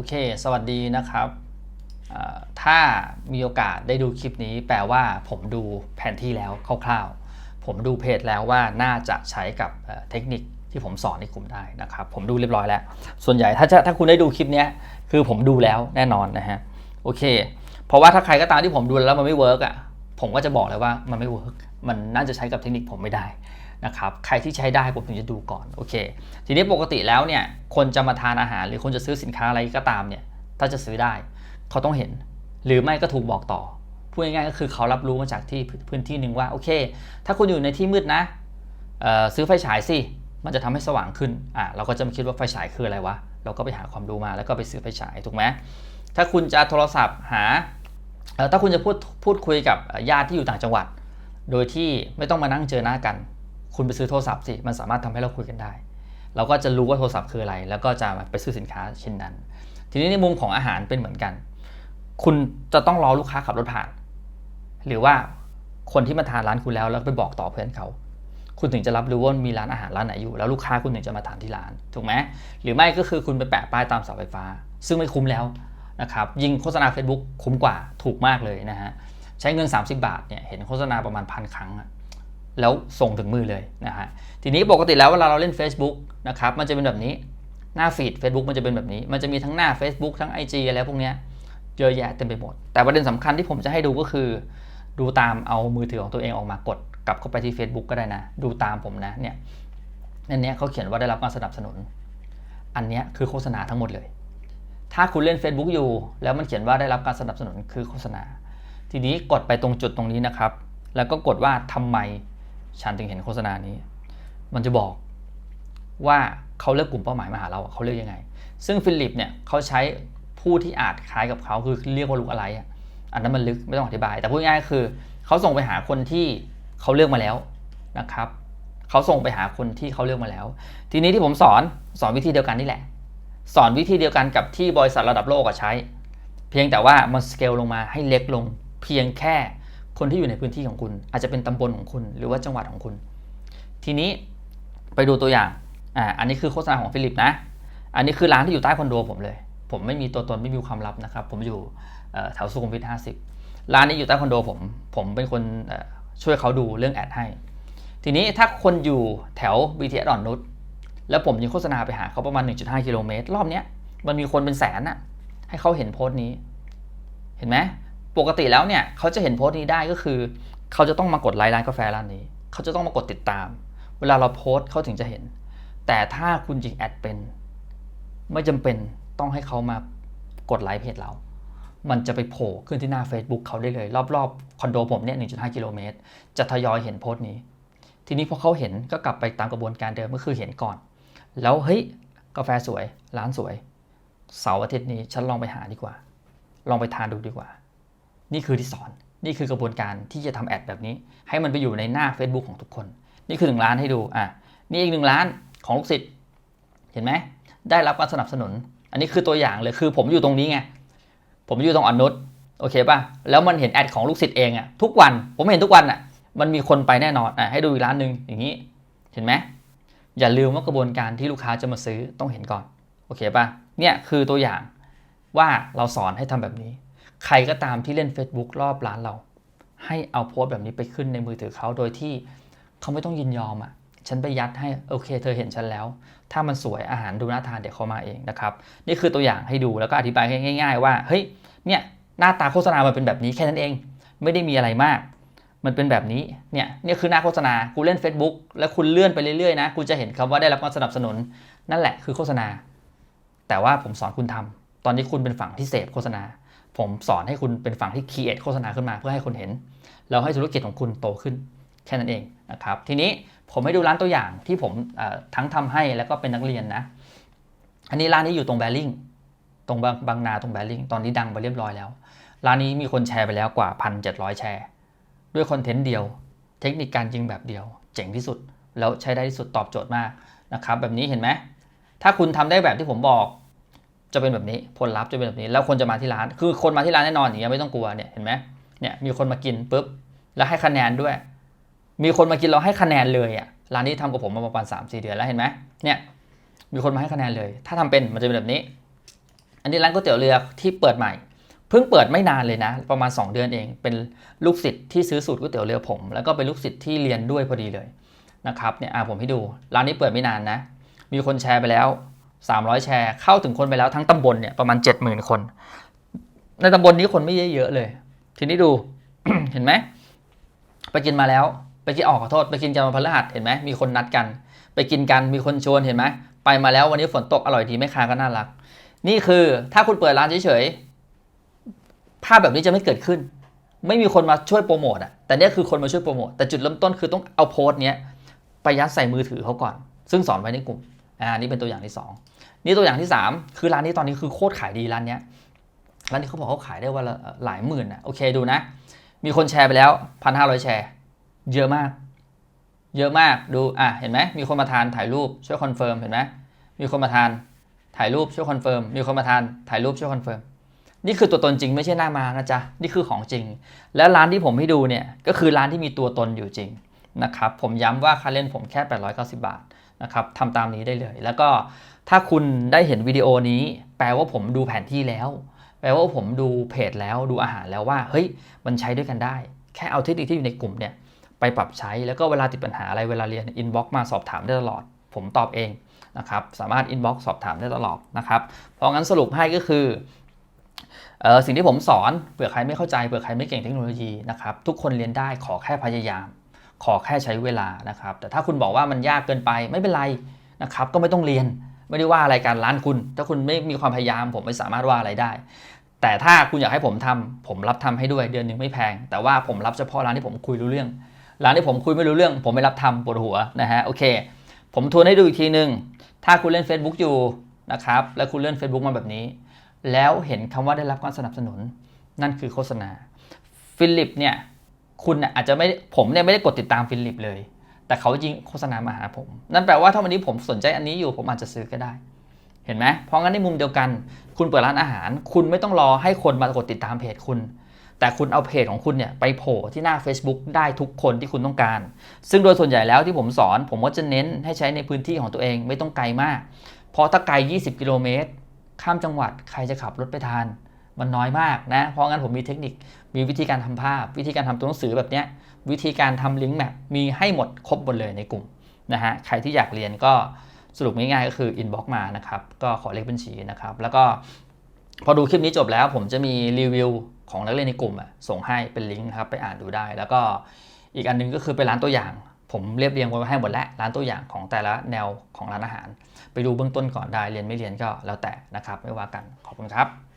อเค สวัสดีนะครับ ถ้ามีโอกาสได้ดูคลิปนี้ แปลว่าผมดูแผนที่แล้วคร่าวๆ ผมดูเพจแล้วว่าน่าจะใช้กับเทคนิคที่ผมสอนในกลุ่มได้นะครับ ผมดูเรียบร้อยแล้ว ส่วนใหญ่ถ้าถ้าคุณได้ดูคลิปนี้คือผมดูแล้วแน่นอนนะฮะ โอเค เพราะว่าถ้าใครก็ตามที่ผมดูแล้วมันไม่เวิร์กอะ ผมก็จะบอกเลยว่ามันไม่เวิร์กมันน่าจะใช้กับเทคนิคผมไม่ได้ นะครับใครที่ใช้ได้ผมถึงจะดูก่อนโอเค ทีนี้ปกติแล้วเนี่ยคนจะมาทานอาหารหรือคนจะซื้อสินค้าอะไรก็ตามเนี่ยถ้าจะซื้อได้เขาต้องเห็น หรือไม่ก็ถูกบอกต่อพูดง่ายๆก็คือเขารับรู้มาจากที่พื้นที่หนึ่งว่าโอเค ถ้าคุณอยู่ในที่มืดนะซื้อไฟฉายสิมันจะทำให้สว่างขึ้นอะเราก็จะไม่คิดว่าไฟฉายคืออะไรวะเราก็ไปหาความรู้มาแล้วก็ไปซื้อไฟฉายถูกไหมถ้าคุณจะโทรศัพท์หาถ้าคุณจะพูดพูดคุยกับญาติที่อยู่ต่างจังหวัด โดยที่ไม่ต้องมานั่งเจอหน้ากัน คุณไปซื้อโทรศัพท์สิ มันสามารถทำให้เราคุยกันได้ เราก็จะรู้ว่าโทรศัพท์คืออะไร แล้วก็จะไปซื้อสินค้าชิ้นนั้น ทีนี้ในมุมของอาหารเป็นเหมือนกัน คุณจะต้องรอลูกค้าขับรถผ่าน หรือว่าคนที่มาทานร้านคุณแล้วแล้วไปบอกต่อเพื่อนเขา คุณถึงจะรับรู้ว่ามีร้านอาหารร้านไหนอยู่ แล้วลูกค้าคุณถึงจะมาทานที่ร้าน ถูกไหมหรือไม่ก็คือคุณไปแปะป้ายตามเสาไฟฟ้า ซึ่งไม่คุ้มแล้วนะครับ ยิงโฆษณา Facebook คุ้มกว่า ถูกมากเลยนะฮะ ใช้เงิน 30 บาทเนี่ย เห็นโฆษณาประมาณพันครั้งอะ แล้วส่งถึงมือเลยนะฮะทีนี้ปกติแล้วเวลาเราเล่น Facebook นะครับมันจะเป็นแบบนี้หน้าฟีด Facebook มันจะเป็นแบบนี้ มันจะมีทั้งหน้า Facebook ทั้ง IG อะไรพวกเนี้ยเยอะแยะเต็มไปหมด แต่ประเด็นสำคัญที่ผมจะให้ดูก็คือ ดูตามเอามือถือของตัวเองออกมากดกลับเข้าไปที่ Facebook ก็ได้นะ ดูตามผมนะเนี่ยอันเนี้ยเขาเขียนว่าได้รับการสนับสนุน อันเนี้ยคือโฆษณาทั้งหมดเลย ถ้าคุณเล่น Facebook อยู่ แล้วมันเขียนว่าได้รับการสนับสนุนคือโฆษณา ทีนี้กดไปตรงจุดตรงนี้นะครับ แล้วก็กดว่าทำไม ฉันถึงเห็นโฆษณานี้ มันจะบอกว่าเขาเลือกกลุ่มเป้าหมายมาหาเราเขาเลือกยังไง ซึ่งฟิลิปเนี่ยเขาใช้ผู้ที่อาจคล้ายกับเขาคือเรียกว่าลูกอะไรอันนั้นมันลึกไม่ต้องอธิบาย แต่พูดง่ายๆคือเขาส่งไปหาคนที่เขาเลือกมาแล้วนะครับเขาส่งไปหาคนที่เขาเลือกมาแล้ว ทีนี้ที่ผมสอนสอนวิธีเดียวกันนี่แหละ สอนวิธีเดียวกันกับที่บริษัทระดับโลกใช้ เพียงแต่ว่ามันสเกลลงมาให้เล็กลงเพียงแค่ คนที่อยู่ในพื้นที่ของคุณ อาจจะเป็นตำบลของคุณ หรือว่าจังหวัดของคุณ ทีนี้ไปดูตัวอย่างอ่าอันนี้คือโฆษณาของฟิลิปนะ อันนี้คือร้านที่อยู่ใต้คอนโดผมเลย ผมไม่มีตัวตนไม่มีความลับนะครับ ผมอยู่แถวสุขุมวิท 50 ร้านนี้อยู่ใต้คอนโดผม ผมเป็นคนช่วยเขาดูเรื่องแอดให้ ทีนี้ถ้าคนอยู่แถว BTS อ่อนนุชแล้วผมยิงโฆษณาไปหาเขาประมาณ 1.5 กิโลเมตร รอบเนี้ยมันมีคนเป็นแสนอะให้เขาเห็นโพสต์นี้ เห็นไหม ปกติแล้วเนี่ยเขาจะเห็นโพสต์นี้ได้ก็คือ เขาจะต้องมากดไลค์ร้านกาแฟร้านนี้ เขาจะต้องมากดติดตาม เวลาเราโพสต์เขาถึงจะเห็น แต่ถ้าคุณยิงแอดเป็น ไม่จำเป็นต้องให้เขามากดไลค์เพจเรา มันจะไปโผล่ขึ้นที่หน้า Facebook เขาได้เลย รอบๆคอนโดผมเนี่ย 1.5 กิโลเมตร จะทยอยเห็นโพสต์นี้ ทีนี้พอเขาเห็นก็กลับไปตามกระบวนการเดิมก็คือเห็นก่อน แล้วเฮ้ยกาแฟสวย ร้านสวย เสาร์อาทิตย์นี้ฉันลองไปหาดีกว่า ลองไปทานดูดีกว่า นี่คือที่สอน นี่คือกระบวนการที่จะทำแอดแบบนี้ ให้มันไปอยู่ในหน้า Facebook ของทุกคน นี่คือหนึ่งร้านให้ดูอะนี่อีกหนึ่งร้านของลูกศิษย์เห็นไหมได้รับการสนับสนุน อันนี้คือตัวอย่างเลยคือผมอยู่ตรงนี้ไงผมอยู่ตรงอ่อนนุชโอเคป่ะแล้วมันเห็นแอดของลูกศิษย์เองอะทุกวันผมเห็นทุกวันอะมันมีคนไปแน่นอนอะให้ดูอีกร้านหนึ่งอย่างนี้เห็นไหมอย่าลืมว่ากระบวนการที่ลูกค้าจะมาซื้อต้องเห็นก่อน โอเคป่ะเนี่ยคือตัวอย่างว่าเราสอนให้ทำแบบนี้ ใครก็ตามที่เล่น Facebook รอบร้านเรา ให้เอาโพสต์แบบนี้ไปขึ้นในมือถือเขาโดยที่เขาไม่ต้องยินยอมอะฉันไปยัดให้โอเค เธอเห็นฉันแล้ว ถ้ามันสวยอาหารดูน่าทานเดี๋ยวเขามาเองนะครับนี่คือตัวอย่างให้ดูแล้วก็อธิบายง่าย ๆ ว่าเฮ้ยเนี่ยหน้าตาโฆษณามันเป็นแบบนี้แค่นั้นเอง ไม่ได้มีอะไรมาก มันเป็นแบบนี้เนี่ยเนี่ยคือหน้าโฆษณาคุณเล่น Facebook แล้วคุณเลื่อนไปเรื่อยๆนะคุณจะเห็นคำว่าได้รับการสนับสนุน นั่นแหละคือโฆษณา แต่ว่าผมสอนคุณทำตอนนี้คุณเป็นฝั่งที่เสพโฆษณา ผมสอนให้คุณเป็นฝั่งที่คีเอทโฆษณาขึ้นมาเพื่อให้คนเห็น แล้วให้ธุรกิจของคุณโตขึ้นแค่นั้นเองนะครับ ทีนี้ผมให้ดูร้านตัวอย่างที่ผมทั้งทำให้แล้วก็เป็นนักเรียนนะ อันนี้ร้านนี้อยู่ตรงแบริ่งตรงบางบางนาตรงแบริ่งตอนนี้ดังไปเรียบร้อยแล้ว ร้านนี้มีคนแชร์ไปแล้วกว่า 1,700 แชร์ ด้วยคอนเทนต์เดียว เทคนิคการยิงแบบเดียว เจ๋งที่สุด แล้วใช้ได้ที่สุดตอบโจทย์มากนะครับ แบบนี้เห็นไหมถ้าคุณทำได้แบบที่ผมบอก จะเป็นแบบนี้ผลลัพธ์จะเป็นแบบนี้ แล้วคนจะมาที่ร้าน คือคนมาที่ร้านแน่นอนอย่างเงี้ยไม่ต้องกลัวเนี่ยเห็นไหมเนี่ยมีคนมากินปุ๊บแล้วให้คะแนนด้วย มีคนมากินเราให้คะแนนเลยอะร้านนี้ทำกับผมมาประมาณ3 4เดือนแล้วเห็นไหมเนี่ยมีคนมาให้คะแนนเลย ถ้าทำเป็นมันจะเป็นแบบนี้ อันนี้ร้านก๋วยเตี๋ยวเรือที่เปิดใหม่ เพิ่งเปิดไม่นานเลยนะ ประมาณ 2 เดือนเอง เป็นลูกศิษย์ที่ซื้อสูตรก๋วยเตี๋ยวเรือผม แล้วก็เป็นลูกศิษย์ที่เรียนด้วยพอดีเลยนะครับเนี่ยอะผมให้ดูร้านนี้เปิดไม่นานนะ มีคนแชร์ไปแล้ว 300 แชร์ เข้าถึงคนไปแล้วทั้งตำบลเนี่ยประมาณ 70,000 คน ในตำบลนี้คนไม่เยอะเลย ทีนี้ดูเห็นไหมไปกินมาแล้วไปกินออกขอโทษ ไปกินกันวันพฤหัสเห็นไหมมีคนนัดกัน ไปกินกันมีคนชวนเห็นไหมไปมาแล้ววันนี้ฝนตกอร่อยดีแม่ค้าก็น่ารัก นี่คือถ้าคุณเปิดร้านเฉยๆภาพแบบนี้จะไม่เกิดขึ้น ไม่มีคนมาช่วยโปรโมทอะแต่นี่คือคนมาช่วยโปรโมทแต่จุดเริ่มต้นคือต้องเอาโพสต์เนี้ยไปยัดใส่มือถือเขาก่อน ซึ่งสอนไว้ในกลุ่มอ่านี่เป็นตัวอย่างที่สอง นี่ตัวอย่างที่สามคือร้านนี้ตอนนี้คือโคตรขายดีร้านเนี้ยร้านนี้เขาบอกเขาขายได้วันละหลายหมื่นอะโอเคดูนะ มีคนแชร์ไปแล้วพันห้าร้อยแชร์ เยอะมาก เยอะมากดูอะเห็นไหมมีคนมาทานถ่ายรูปช่วยคอนเฟิร์มเห็นไหมมีคนมาทานถ่ายรูปช่วยคอนเฟิร์มมีคนมาทานถ่ายรูปช่วยคอนเฟิร์มนี่คือตัวตนจริงไม่ใช่หน้ามานะจ๊ะนี่คือของจริง และร้านที่ผมให้ดูเนี่ยก็คือร้านที่มีตัวตนอยู่จริงนะครับผมย้ำว่าค่าเล่นผมแค่ 890 บาท นะครับทำตามนี้ได้เลย แล้วก็ถ้าคุณได้เห็นวิดีโอนี้ แปลว่าผมดูแผนที่แล้ว แปลว่าผมดูเพจแล้วดูอาหารแล้วว่า เฮ้ย มันใช้ด้วยกันได้ แค่เอาเทคนิคที่อยู่ในกลุ่มเนี่ยไปปรับใช้ แล้วก็เวลาติดปัญหาอะไรเวลาเรียนอินบ็อกมาสอบถามได้ตลอด ผมตอบเองนะครับ สามารถอินบ็อกสอบถามได้ตลอดนะครับ เพราะงั้นสรุปให้ก็คือออสิ่งที่ผมสอนเผื่อใครไม่เข้าใจเผื่อใครไม่เก่งเทคโนโลยีนะครับทุกคนเรียนได้ขอแค่พยายาม ขอแค่ใช้เวลานะครับ แต่ถ้าคุณบอกว่ามันยากเกินไปไม่เป็นไรนะครับ ก็ไม่ต้องเรียนไม่ได้ว่าอะไรการร้านคุณ ถ้าคุณไม่มีความพยายาม ผมไม่สามารถว่าอะไรได้ แต่ถ้าคุณอยากให้ผมทำผมรับทำให้ด้วยเดือนหนึ่งไม่แพง แต่ว่าผมรับเฉพาะร้านที่ผมคุยรู้เรื่อง ร้านที่ผมคุยไม่รู้เรื่อง ผมไม่รับทำปวดหัวนะฮะโอเค ผมทวนให้ดูอีกทีหนึ่งถ้าคุณเล่น Facebook อยู่นะครับแล้วคุณเล่น Facebook มาแบบนี้ แล้วเห็นคำว่าได้รับการสนับสนุน นั่นคือโฆษณาฟิลิปเนี่ย คุณน่ะอาจจะไม่ผมเนี่ยไม่ได้กดติดตามฟิลิปเลย แต่เขายิงโฆษณามาหาผม นั่นแปลว่าถ้าวันนี้ผมสนใจอันนี้อยู่ผมอาจจะซื้อก็ได้ เห็นไหมเพราะงั้นในมุมเดียวกัน คุณเปิดร้านอาหาร คุณไม่ต้องรอให้คนมากดติดตามเพจคุณ แต่คุณเอาเพจของคุณเนี่ยไปโผล่ที่หน้า Facebook ได้ทุกคนที่คุณต้องการ ซึ่งโดยส่วนใหญ่แล้วที่ผมสอน ผมก็จะเน้นให้ใช้ในพื้นที่ของตัวเองไม่ต้องไกลมาก เพราะถ้าไกล 20 กิโลเมตรข้ามจังหวัดใครจะขับรถไปทาน มันน้อยมากนะ เพราะงั้นผมมีเทคนิค มีวิธีการทำภาพ วิธีการทำตัวหนังสือแบบเนี้ย วิธีการทำลิงก์แมปมีให้หมดครบหมดเลยในกลุ่มนะฮะ ใครที่อยากเรียนก็สรุปง่ายๆก็คือ inbox มานะครับ ก็ขอเลขบัญชีนะครับ แล้วก็พอดูคลิปนี้จบแล้วผมจะมีรีวิวของนักเรียนในกลุ่มอะส่งให้เป็นลิงก์นะครับไปอ่านดูได้ แล้วก็อีกอันนึงก็คือเป็นร้านตัวอย่าง ผมเรียบเรียงไว้ให้หมดแล้วร้านตัวอย่างของแต่ละแนวของร้านอาหาร ไปดูเบื้องต้นก่อนได้เรียนไม่เรียนก็แล้วแต่นะครับ ไม่ว่ากันขอบคุณครับ